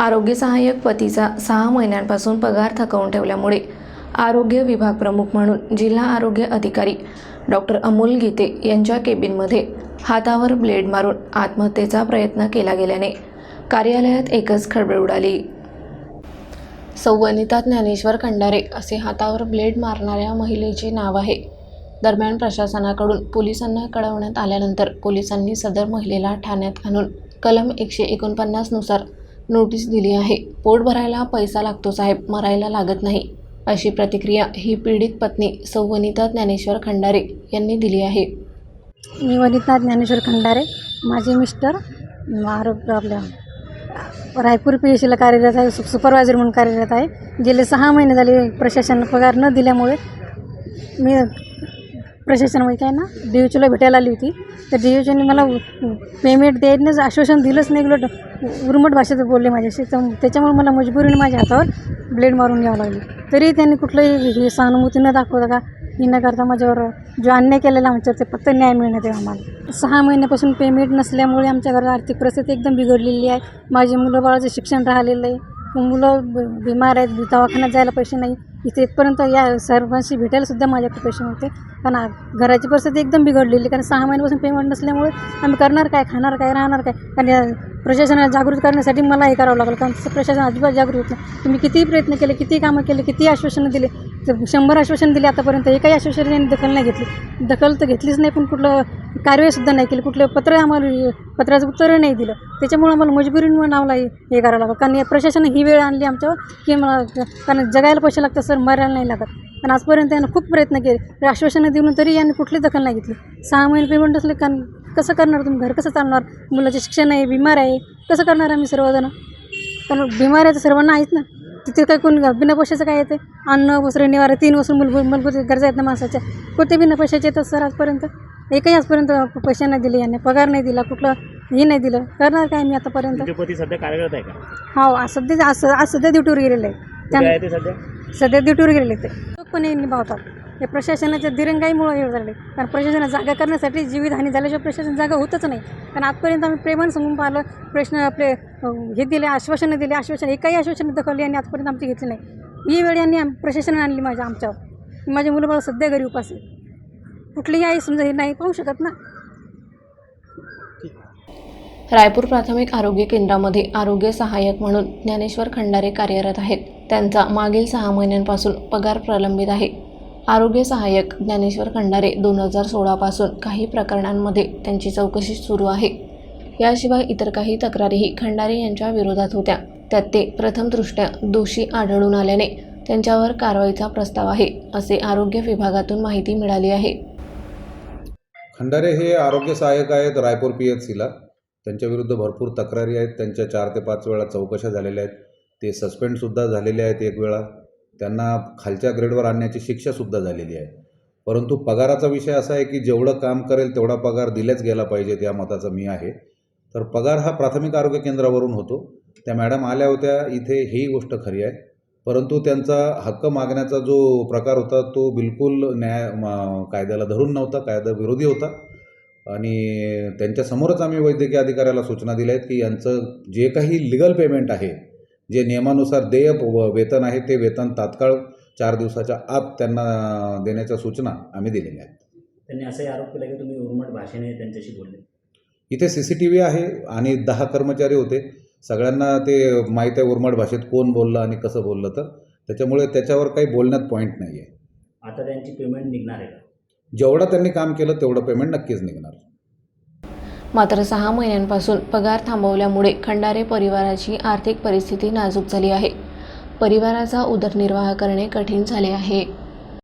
आरोग्य सहाय्यक पतीचा सहा महिन्यांपासून पगार थकवून ठेवल्यामुळे आरोग्य विभाग प्रमुख म्हणून जिल्हा आरोग्य अधिकारी डॉक्टर अमोल गीते यांच्या केबिनमध्ये हातावर ब्लेड मारून आत्महत्येचा प्रयत्न केला गेल्याने कार्यालयात एकच खळबळ उडाली. संवनिता ज्ञानेश्वर खंडारे असे हातावर ब्लेड मारणाऱ्या महिलेचे नाव आहे. दरम्यान प्रशासनाकडून पोलिसांना कळवण्यात आल्यानंतर पोलिसांनी सदर महिलेला ठाण्यात आणून कलम एकशे एकोणपन्नासनुसार नोटीस दिली आहे. पोट भरायला पैसा लागतो साहेब मरायला लागत नाही. अशी प्रतिक्रिया ही पीडित पत्नी संवनिता ज्ञानेश्वर खंडारे यांनी दिली आहे. मी वनिता ज्ञानेश्वर खंडारे माझे मिस्टर आरोग्य आपल्या रायपूर पी एस सीला कार्यरत आहे सु सुपरवायझर म्हणून कार्यरत आहे. गेले सहा महिने झाले प्रशासन पगार न दिल्यामुळे मी प्रशासनामध्ये काय ना डी एच ओला भेटायला आली होती. तर डी एच ओने मला पेमेंट द्यायनंच आश्वासन दिलंच नाही उलट उर्मट भाषेत बोलले माझ्याशी. तर त्याच्यामुळे मला मजबुरीने माझ्या हातावर ब्लेड मारून घ्यावं लागली. तरी त्यांनी कुठलंही हे सहानुभूती न दाखवता का ही न करता माझ्यावर जो अन्याय केलेला आमच्यावर ते फक्त न्याय मिळण्यात आहे आम्हाला सहा महिन्यापासून पेमेंट नसल्यामुळे आमच्या घरात आर्थिक परिस्थिती एकदम बिघडलेली आहे. माझे मुलं बाळाचं शिक्षण राहिलेलं आहे. मुलं ब- बिमार आहेत दवाखान्यात जायला पैसे नाही. इथे इथपर्यंत या सर्वांशी भेटायलासुद्धा माझ्या माझ्याकडे होते पण कारण घराची परिस्थिती एकदम बिघडलेली कारण सहा महिन्यापासून पेमेंट नसल्यामुळे आम्ही करणार काय खाणार काय राहणार काय? कारण या प्रशासनाला जागृत करण्यासाठी मला हे करावं लागलं कारण प्रशासन अजिबात जागृत होत नाही. तुम्ही कितीही प्रयत्न केले कितीही कामं केले कितीही आश्वासनं दिले शंभर आश्वासन दिले आतापर्यंत एकाही आश्वासन दखल नाही घेतली. दखल तर घेतलीच नाही पण कुठलं कारवाईसुद्धा नाही केली. कुठलं पत्र आम्हाला पत्राचं उत्तर नाही दिलं. त्याच्यामुळे आम्हाला मजबुरीनं नावला हे हे करावं लागलं. कारण या ही वेळ आणली आमच्यावर की मला कारण जगायला पैसे लागतात सर मरायला नाही लागत. पण आजपर्यंत यानं खूप प्रयत्न केले. आश्वासनं देऊन तरी यांनी कुठली दखल नाही घेतली. सहा महिने पेमेंट असले कारण कसं करणार तुम्ही? घर कसं चालणार? मुलाचे शिक्षण आहे बिमार आहे. कसं करणार आम्ही सर्वजण? कारण बिमार आहे तर सर्वांना आहेच ना. तिथे काय कोण बिना पैशाचं काय येते? अन्न वस्त्र निवारा तीन वस्तू मूलभूत मूलभूत गरजा आहेत ना माणसाच्या. कोणते बिना पैशाचे येतात सर आजपर्यंत? एकही आजपर्यंत पैसे नाही दिले यांनी पगार नाही दिला कुठलं हे नाही दिलं. करणार काय मी आतापर्यंत? पती सध्या कार्यरत आहे का? हो सध्या आज आज सध्या ड्युटीवर गेलेले आहे कुठे त्यां आहे ते सध्या? सध्या ड्युटीवर गेलेले ते. चोखपणे निभावतात हे प्रशासनाच्या दिरंगाईमुळं हे झाले. कारण प्रशासना जागा करण्यासाठी जीवितहानी झाल्याशिवाय प्रशासन जागा होतच नाही. कारण आजपर्यंत आम्ही प्रेमानं समजून पाहिलं प्रश्न आपले हे दिले आश्वासनं दिले आश्वासन एकाही आश्वासनं दखवली आणि आजपर्यंत आमची घेतली नाही. ही वेळ यांनी आम प्रशासनाने आणली माझ्या आमच्यावर. माझ्या मुलंबाळ सध्या घरी उपास कुठलीही आई समजा हे नाही पाहू शकत ना. रायपूर प्राथमिक आरोग्य केंद्रामध्ये आरोग्य सहाय्यक म्हणून ज्ञानेश्वर खंडारे कार्यरत आहेत. त्यांचा मागील सहा महिन्यांपासून पगार प्रलंबित आहे. आरोग्य सहाय्यक ज्ञानेश्वर खंडारे दोन हजार सोळापासून काही प्रकरणांमध्ये त्यांची चौकशी सुरू आहे. याशिवाय इतर काही तक्रारीही खंडारे यांच्या विरोधात होत्या. त्यात ते प्रथमदृष्ट्या दोषी आढळून आल्याने त्यांच्यावर कारवाईचा प्रस्ताव आहे असे आरोग्य विभागातून माहिती मिळाली आहे. खंडारे हे आरोग्य सहाय्यक आहेत रायपूर पी एच सीला. त्यांच्याविरुद्ध भरपूर तक्रारी आहेत. त्यांच्या चार ते पाच वेळा चौकशा झालेल्या आहेत. ते सस्पेंडसुद्धा झालेले आहेत एक वेळा. त्यांना खालच्या ग्रेडवर आणण्याची शिक्षासुद्धा झालेली आहे. परंतु पगाराचा विषय असा आहे की जेवढं काम करेल तेवढा पगार दिलाच गेला पाहिजेत या मताचा मी आहे. तर पगार हा प्राथमिक आरोग्य केंद्रावरून होतो. त्या मॅडम आल्या होत्या इथे ही गोष्ट खरी आहे. परंतु त्यांचा हक्क मागण्याचा जो प्रकार होता तो बिलकुल न्याय कायद्याला धरून नव्हता कायद्याविरोधी होता. आणि त्यांच्यासमोरच आम्ही वैद्यकीय अधिकाऱ्याला सूचना दिल्या आहेत की यांचं जे काही लिगल पेमेंट आहे जे नियमानुसार देय वेतन आहे ते वेतन तात्काळ चार दिवसाच्या आत त्यांना देण्याच्या सूचना आम्ही दिलेल्या आहेत. त्यांनी असाही आरोप केला की तुम्ही उर्मट भाषेने त्यांच्याशी बोलले. इथे सी सी टी व्ही आहे आणि दहा कर्मचारी होते. सगळ्यांना ते माहीत आहे उर्मट भाषेत कोण बोललं आणि कसं बोललं तर. त्याच्यामुळे त्याच्यावर काही बोलण्यात पॉईंट नाही आहे आता त्यांची पेमेंट निघणार आहे का? जेवढं त्यांनी काम केलं तेवढं पेमेंट नक्कीच निघणार. मात्र सहा महिन्यांपासून पगार थांबवल्यामुळे खंडारे परिवाराची आर्थिक परिस्थिती नाजूक झाली आहे. परिवाराचा उदरनिर्वाह करणे कठीण झाले आहे.